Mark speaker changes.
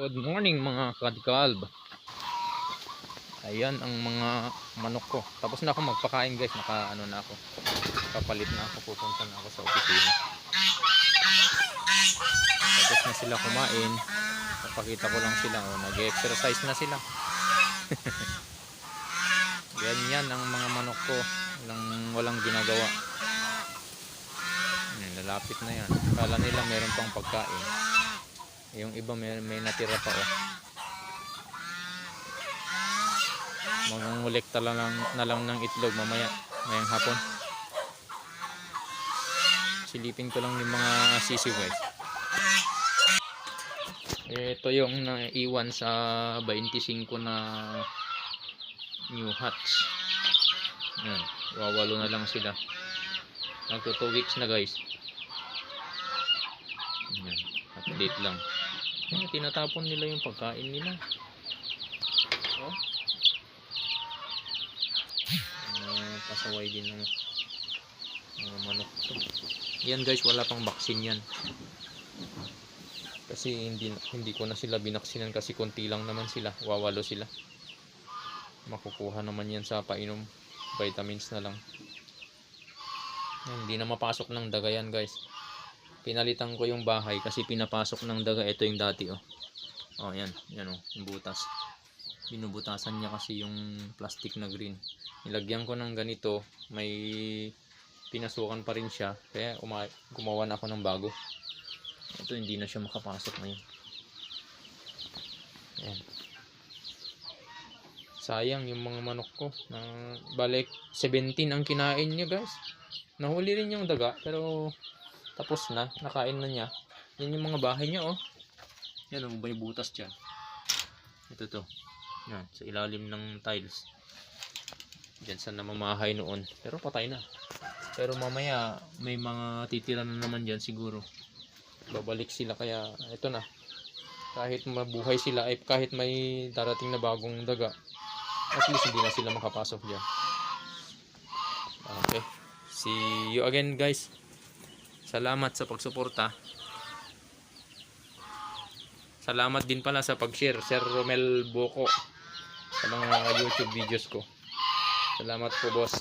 Speaker 1: Good morning mga kadkalb. Ayan ang mga manok ko. Tapos na ako magpakain guys. Naka ano na ako. Papalit na ako. Pupunta na ako sa opisina. Tapos na sila kumain. Papakita ko lang sila. Oh, Nag-exercise na sila. Ganyan ang mga manok ko. Walang, walang ginagawa. Hmm, lalapit na yan. Kala nila meron pang pagkain. Yung iba may, may natira pa oh. Mangungulekta lang, na lang ng itlog mamaya, mayang hapon. Silipin ko lang yung mga sisiw guys. Ito yung naiwan sa 25 na new hats. Yan, wawalo na lang sila. Nagto 2 weeks na guys. Yan, update lang. Yan, tinatapon nila yung pagkain nila. Oh. Uh, pasaway din ng mga manok to. Yan guys, wala pang vaccine yan. Kasi hindi hindi ko na sila binaksinan kasi konti lang naman sila. Wawalo sila. Makukuha naman yan sa painom. Vitamins na lang. Hindi na mapasok ng daga yan guys pinalitan ko yung bahay kasi pinapasok ng daga. Ito yung dati oh. Oh yan. Yan oh yung butas. Binubutasan niya kasi yung plastic na green. Nilagyan ko ng ganito. May pinasukan pa rin siya. Kaya uma gumawa na ako ng bago. Ito hindi na siya makapasok ngayon. Yan sayang yung mga manok ko. Na balik 17 ang kinain niya guys. Nahuli rin yung daga pero tapos na, nakain na niya. Yan yung mga bahay niya, oh. Yan, oh, may butas dyan. Ito to. Yan, sa ilalim ng tiles. Diyan sa namamahay noon. Pero patay na. Pero mamaya, may mga titira na naman dyan siguro. Babalik sila, kaya ito na. Kahit mabuhay sila, ay kahit may darating na bagong daga, at least hindi na sila makapasok dyan. Okay. See you again, guys. Salamat sa pagsuporta. Salamat din pala sa pag-share, Sir Romel Boko, sa mga YouTube videos ko. Salamat po, boss.